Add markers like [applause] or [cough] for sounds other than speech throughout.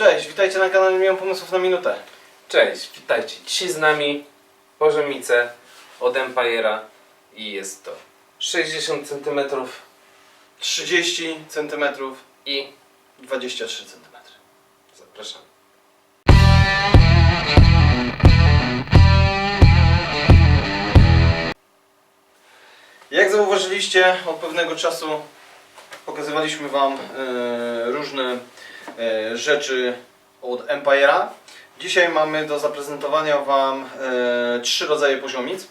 Cześć, witajcie na kanale Miałem Pomysłów na Minutę. Cześć, witajcie. Dzisiaj z nami poziomice od Empire'a i jest to 60 cm 30 cm, i 23 cm. zapraszam. Jak zauważyliście, od pewnego czasu pokazywaliśmy Wam e, różne rzeczy od Empire'a. Dzisiaj mamy do zaprezentowania Wam e, trzy rodzaje poziomic.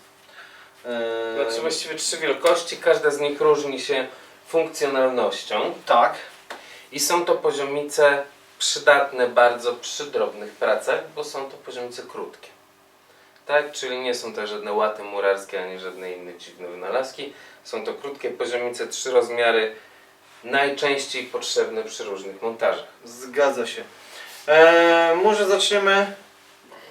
E, Znaczy właściwie trzy wielkości, każda z nich różni się funkcjonalnością Tak, i są to poziomice przydatne bardzo przy drobnych pracach, bo są to poziomice krótkie. Tak, czyli nie są to żadne łaty murarskie ani żadne inne dziwne wynalazki. Są to krótkie poziomice, trzy rozmiary, najczęściej potrzebne przy różnych montażach. zgadza się. E, może zaczniemy.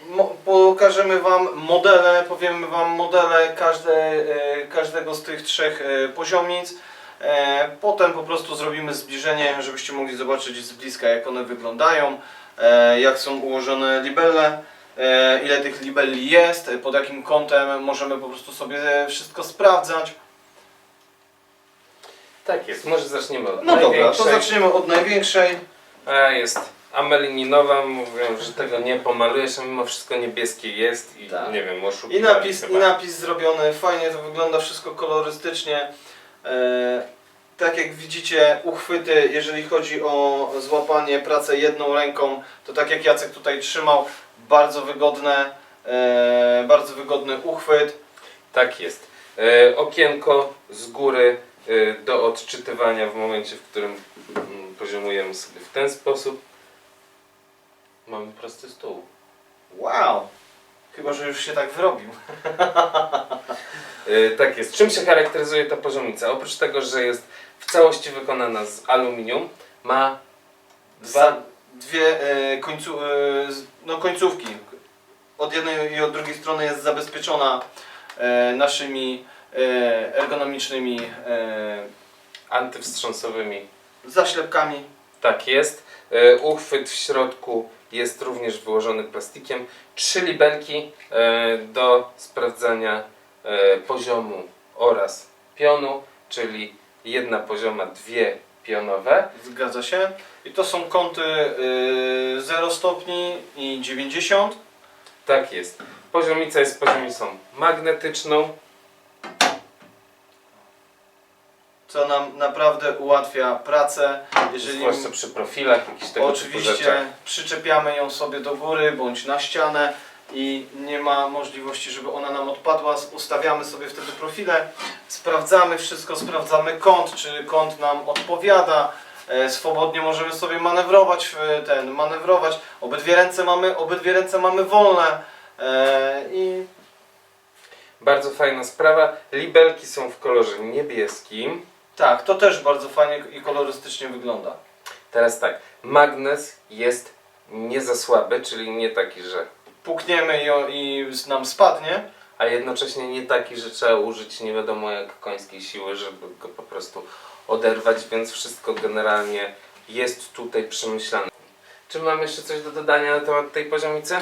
Mo, pokażemy Wam modele, powiemy Wam modele każde, e, każdego z tych trzech e, poziomic. E, potem po prostu zrobimy zbliżenie, żebyście mogli zobaczyć z bliska jak one wyglądają, e, jak są ułożone libelle, e, ile tych libelli jest, pod jakim kątem możemy po prostu sobie wszystko sprawdzać. Tak jest, może zaczniemy od No dobra, to największej. zaczniemy od największej. A jest amelininowa, mówią, że tego nie pomalujesz, a mimo wszystko niebieskie jest i Tak. nie wiem, I oszukiwali napis, chyba. I napis zrobiony, fajnie to wygląda, wszystko kolorystycznie. E, tak jak widzicie, uchwyty, jeżeli chodzi o złapanie, pracę jedną ręką, to tak jak Jacek tutaj trzymał, bardzo wygodne, e, bardzo wygodny uchwyt. Tak jest. E, okienko z góry do odczytywania w momencie, w którym mm, poziomujemy sobie w ten sposób. Mamy prosty stół. Wow! Chyba, że już się tak wyrobił. E, [laughs] tak jest. Czym się charakteryzuje ta poziomica? Oprócz tego, że jest w całości wykonana z aluminium, ma Dwa, dwie e, końcu, e, no, końcówki. Od jednej i od drugiej strony jest zabezpieczona e, naszymi ergonomicznymi e, antywstrząsowymi zaślepkami. Tak jest. E, Uchwyt w środku jest również wyłożony plastikiem. Trzy libelki e, do sprawdzania e, poziomu oraz pionu, czyli jedna pozioma, dwie pionowe. Zgadza się. I to są kąty e, 0 stopni i 90. Tak jest. Poziomica jest poziomicą magnetyczną. Co nam naprawdę ułatwia pracę. Jeżeli Zwłaszcza przy profilach, jakichś tego typu oczywiście przyczepiamy ją sobie do góry bądź na ścianę i nie ma możliwości, żeby ona nam odpadła. Ustawiamy sobie wtedy profile, sprawdzamy wszystko, sprawdzamy kąt, czy kąt nam odpowiada. E, Swobodnie możemy sobie manewrować, w ten, manewrować. Obydwie ręce mamy, obydwie ręce mamy wolne. E, I Bardzo fajna sprawa. Libelki są w kolorze niebieskim. Tak, to też bardzo fajnie i kolorystycznie wygląda. Teraz tak, magnes jest nie za słaby, czyli nie taki, że Pukniemy i, o- i nam spadnie. a jednocześnie nie taki, że trzeba użyć nie wiadomo jak końskiej siły, żeby go po prostu oderwać, więc wszystko generalnie jest tutaj przemyślane. Czy mam jeszcze coś do dodania na temat tej poziomicy?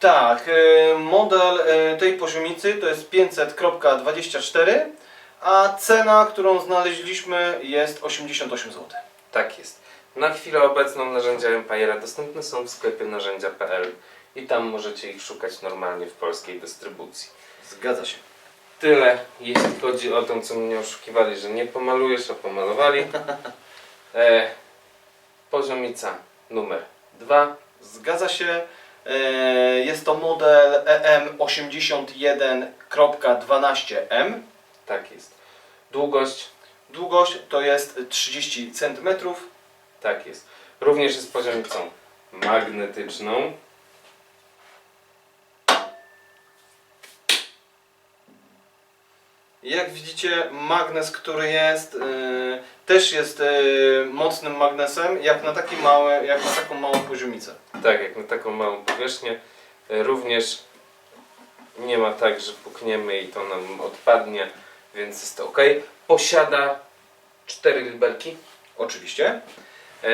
Tak, y, model y, tej poziomicy to jest 500.24, a cena, którą znaleźliśmy jest 88 zł. Tak jest. Na chwilę obecną narzędzia Empire'a dostępne są w sklepie narzędzia.pl i tam możecie ich szukać normalnie w polskiej dystrybucji. Zgadza się. Tyle, jeśli chodzi o to, co mnie oszukiwali, że nie pomalujesz, a pomalowali. [laughs] E, poziomica numer 2. Zgadza się. Y, Jest to model E EM81.12M. Tak jest. Długość. Długość to jest 30 cm. Tak jest. Również jest poziomicą magnetyczną. Jak widzicie, magnes, który jest, y, też jest y, mocnym magnesem, jak na, taki mały, jak na taką małą poziomicę. Tak, jak na taką małą powierzchnię. E, również nie ma tak, że pukniemy i to nam odpadnie, więc jest to ok. Posiada cztery libelki. Oczywiście. E,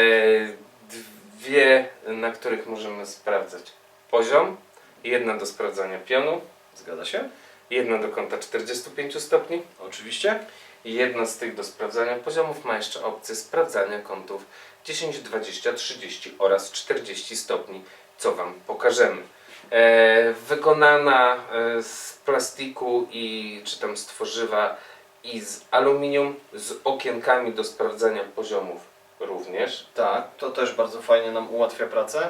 dwie, na których możemy sprawdzać poziom. Jedna do sprawdzania pionu, Zgadza się? jedna do kąta 45 stopni Oczywiście. i jedna z tych do sprawdzania poziomów ma jeszcze opcję sprawdzania kątów 10, 20, 30 oraz 40 stopni, co Wam pokażemy. E, wykonana e, z plastiku i czy tam z tworzywa i z aluminium z okienkami do sprawdzania poziomów również. Tak, to też bardzo fajnie nam ułatwia pracę.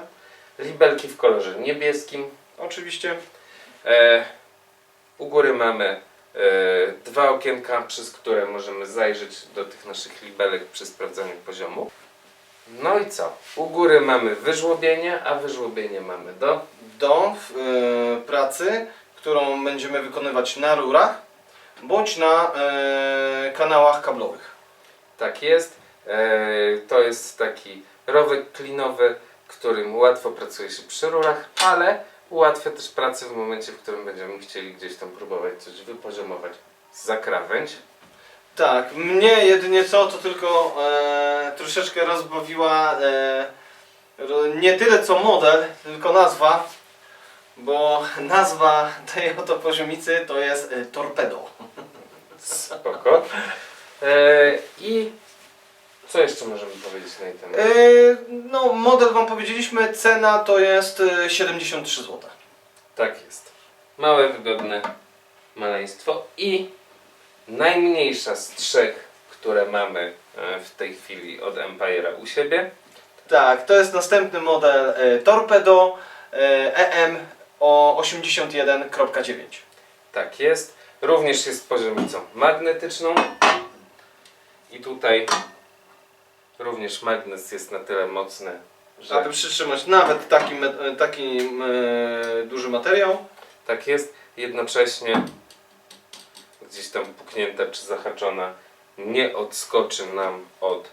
Libelki w kolorze niebieskim. Oczywiście. E, u góry mamy e, dwa okienka, przez które możemy zajrzeć do tych naszych libelek przy sprawdzaniu poziomu. No i co? U góry mamy wyżłobienie, a wyżłobienie mamy do Do e, pracy, którą będziemy wykonywać na rurach bądź na e, kanałach kablowych. Tak jest. E, to jest taki rowek klinowy, którym łatwo pracuje się przy rurach, ale ułatwia też pracę w momencie, w którym będziemy chcieli gdzieś tam próbować coś wypoziomować za krawędź. Tak, mnie jedynie co, to tylko e, troszeczkę rozbawiła e, nie tyle co model, tylko nazwa, bo [laughs] nazwa tej oto poziomicy to jest e, Torpedo. Spoko. E, I co jeszcze możemy powiedzieć na ten temat? E, no, model Wam powiedzieliśmy, cena to jest e, 73 zł. Tak jest. Małe, wygodne maleństwo i najmniejsza z trzech, które mamy e, w tej chwili od Empire'a u siebie. Tak, to jest następny model e, Torpedo e, EM o 81.9. Tak jest. Również jest poziomicą magnetyczną. I tutaj również magnes jest na tyle mocny, że Aby przytrzymać nawet taki, e, taki e, duży materiał. tak jest. Jednocześnie gdzieś tam puknięta czy zahaczona nie odskoczy nam od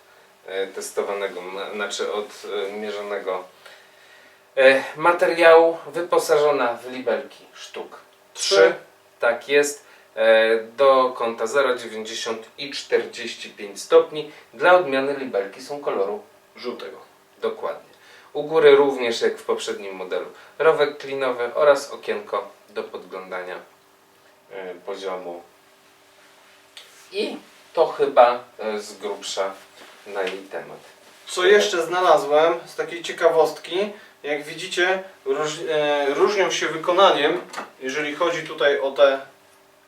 e, testowanego, znaczy od e, mierzonego e, materiału. Wyposażona w libelki sztuk 3. Tak jest. Do kąta 0,90 i 45 stopni. Dla odmiany libelki są koloru Żółtego. Dokładnie. U góry również jak w poprzednim modelu rowek klinowy oraz okienko do podglądania poziomu. I to chyba e, z grubsza na jej temat. Co jeszcze znalazłem z takiej ciekawostki, jak widzicie, róż, e, różnią się wykonaniem, jeżeli chodzi tutaj o te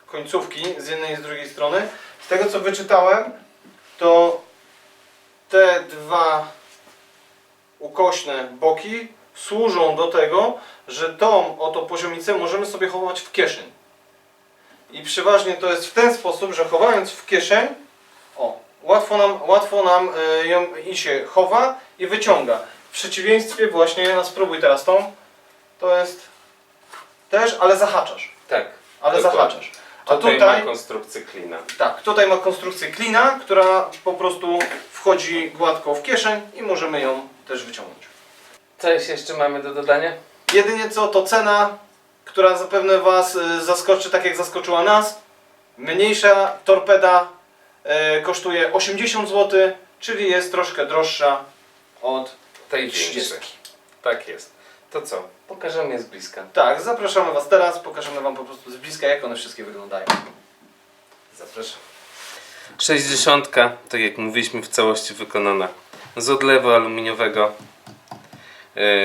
końcówki z jednej i z drugiej strony. Z tego co wyczytałem, to te dwa ukośne boki służą do tego, że tą oto poziomicę możemy sobie chować w kieszeń. I przeważnie to jest w ten sposób, że chowając w kieszeń, o, łatwo nam, łatwo nam e, ją i się chowa i wyciąga. W przeciwieństwie właśnie, no spróbuj teraz tą, to jest też, ale zahaczasz. Tak. Ale Dokładnie. zahaczasz. A Tutaj, tutaj, ma konstrukcję klina. tak, tutaj ma konstrukcję klina, która po prostu wchodzi gładko w kieszeń i możemy ją też wyciągnąć. Coś jeszcze mamy do dodania? Jedynie co to cena, która zapewne Was y, zaskoczy, tak jak zaskoczyła nas. Mniejsza torpeda y, kosztuje 80 zł, czyli jest troszkę droższa od Tej 30. większej. Tak jest. To co? Pokażemy je z bliska. Tak, zapraszamy Was teraz, pokażemy Wam po prostu z bliska, jak one wszystkie wyglądają. Zapraszam. 60, tak jak mówiliśmy, w całości wykonana z odlewu aluminiowego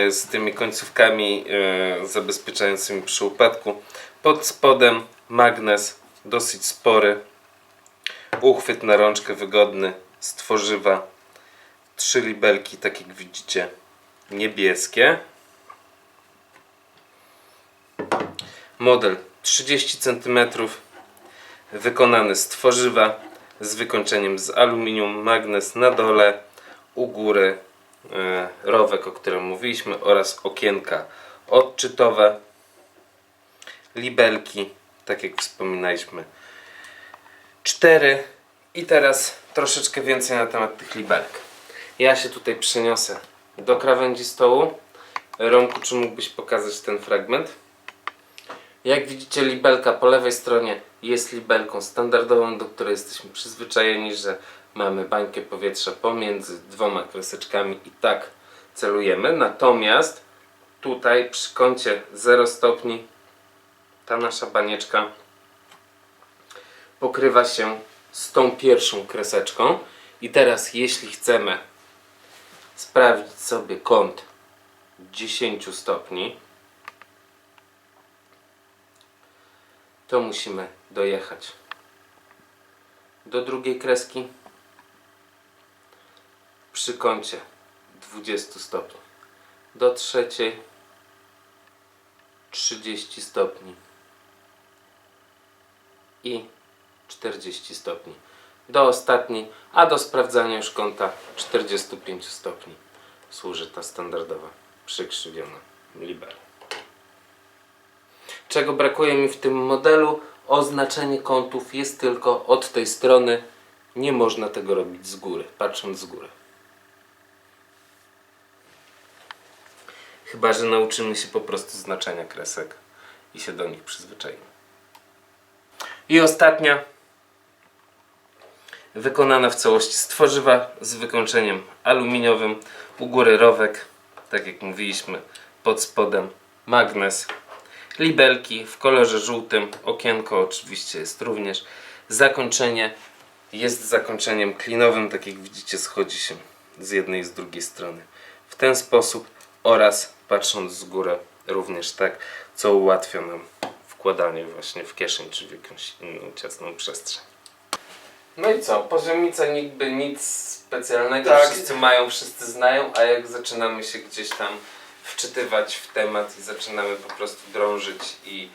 z tymi końcówkami e, zabezpieczającymi przy upadku. Pod spodem magnes dosyć spory. Uchwyt na rączkę wygodny z tworzywa. Trzy libelki, tak jak widzicie, niebieskie. Model 30 cm wykonany z tworzywa z wykończeniem z aluminium, magnes na dole, u góry e, rowek, o którym mówiliśmy oraz okienka odczytowe, libelki, tak jak wspominaliśmy, cztery i teraz troszeczkę więcej na temat tych libelek. Ja się tutaj przeniosę do krawędzi stołu. Romku, czy mógłbyś pokazać ten fragment? Jak widzicie, libelka po lewej stronie jest libelką standardową, do której jesteśmy przyzwyczajeni, że mamy bańkę powietrza pomiędzy dwoma kreseczkami i tak celujemy. Natomiast tutaj przy kącie 0 stopni ta nasza banieczka pokrywa się z tą pierwszą kreseczką. I teraz jeśli chcemy sprawdzić sobie kąt 10 stopni, to musimy dojechać. Do drugiej kreski. Przy kącie 20 stopni, do trzeciej 30 stopni. I 40 stopni. Do ostatniej, a do sprawdzania już kąta 45 stopni. Służy ta standardowa przykrzywiona libera. Czego brakuje mi w tym modelu? Oznaczenie kątów jest tylko od tej strony. Nie można tego robić z góry, patrząc z góry. Chyba, że nauczymy się po prostu znaczenia kresek i się do nich przyzwyczaimy. I ostatnia, wykonana w całości z tworzywa z wykończeniem aluminiowym. U góry rowek, tak jak mówiliśmy, pod spodem magnes. Libelki w kolorze żółtym, okienko oczywiście jest również. Zakończenie jest zakończeniem klinowym, tak jak widzicie schodzi się z jednej i z drugiej strony. W ten sposób oraz patrząc z góry również tak, co ułatwia nam wkładanie właśnie w kieszeń czy w jakąś inną ciasną przestrzeń. No i co? Poziomica niby nic specjalnego, Tak. wszyscy mają, wszyscy znają, a jak zaczynamy się gdzieś tam wczytywać w temat i zaczynamy po prostu drążyć i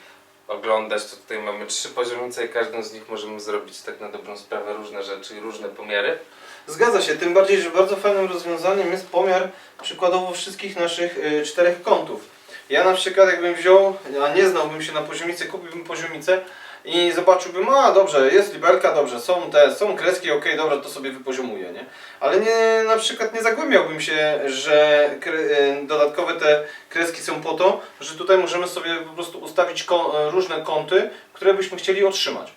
oglądać, to tutaj mamy trzy poziomice i każdą z nich możemy zrobić tak na dobrą sprawę różne rzeczy i różne pomiary. Zgadza się, tym bardziej, że bardzo fajnym rozwiązaniem jest pomiar przykładowo wszystkich naszych y, czterech kątów. Ja na przykład jakbym wziął, a nie znałbym się na poziomicy, kupiłbym poziomicę i zobaczyłbym, a dobrze, jest liberka, dobrze, są te, są kreski, okej, dobra, to sobie wypoziomuję, nie? Ale nie, na przykład nie zagłębiałbym się, że y, dodatkowe te kreski są po to, że tutaj możemy sobie po prostu ustawić ko- różne kąty, które byśmy chcieli otrzymać.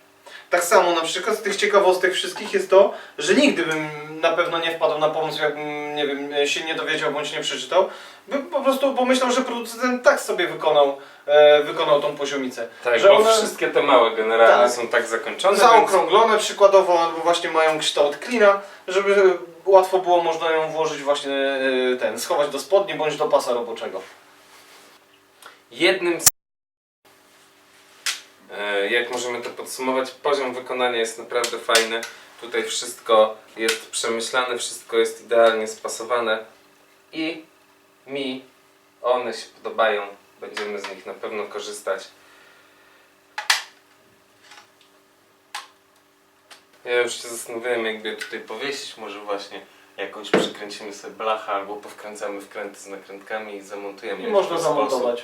Tak samo na przykład z tych ciekawostek wszystkich jest to, że nigdy bym na pewno nie wpadł na pomysł, jakbym nie wiem, się nie dowiedział bądź nie przeczytał. Bym po prostu pomyślał, że producent tak sobie wykonał, e, wykonał tą poziomicę. Tak, że bo one wszystkie te małe generalnie Tak. są tak zakończone, zaokrąglone przykładowo, albo właśnie mają kształt klina, żeby łatwo było można ją włożyć właśnie e, ten, schować do spodni bądź do pasa roboczego. jednym z E, jak możemy to podsumować, poziom wykonania jest naprawdę fajny. Tutaj wszystko jest przemyślane, wszystko jest idealnie spasowane i mi one się podobają. Będziemy z nich na pewno korzystać. Ja już się zastanawiałem, jakby je tutaj powiesić. Może właśnie jakąś przykręcimy sobie blachę albo powkręcamy wkręty z nakrętkami i zamontujemy I je w można ten sposób. zamontować.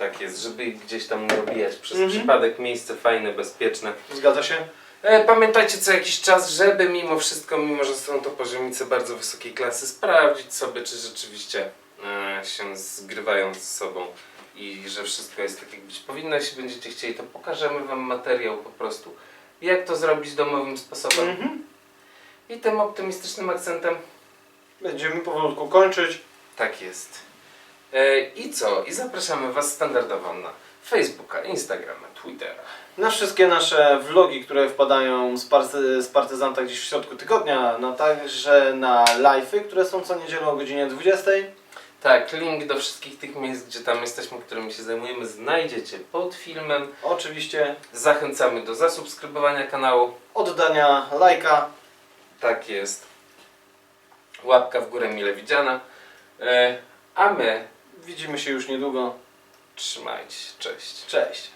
Tak jest, żeby ich gdzieś tam nie obijać przez Mhm. przypadek. Miejsce fajne, bezpieczne. Zgadza się? E, pamiętajcie co jakiś czas, żeby mimo wszystko, mimo że są to poziomice bardzo wysokiej klasy, sprawdzić sobie, czy rzeczywiście e, się zgrywają ze sobą i że wszystko jest tak jak być powinno. Jeśli będziecie chcieli, to pokażemy Wam materiał po prostu, jak to zrobić domowym sposobem. Mhm. I tym optymistycznym akcentem Będziemy powolutku kończyć. Tak jest. E, I co? I zapraszamy Was standardowo na Facebooka, Instagrama, Twittera. Na wszystkie nasze vlogi, które wpadają z, party, z partyzanta gdzieś w środku tygodnia, no także na live'y, które są co niedzielę o godzinie 20. Tak, link do wszystkich tych miejsc, gdzie tam jesteśmy, którymi się zajmujemy, znajdziecie pod filmem. Oczywiście Zachęcamy do zasubskrybowania kanału. oddania lajka. Tak jest. Łapka w górę mile widziana. E, a my Widzimy się już niedługo. trzymajcie się. Cześć. Cześć.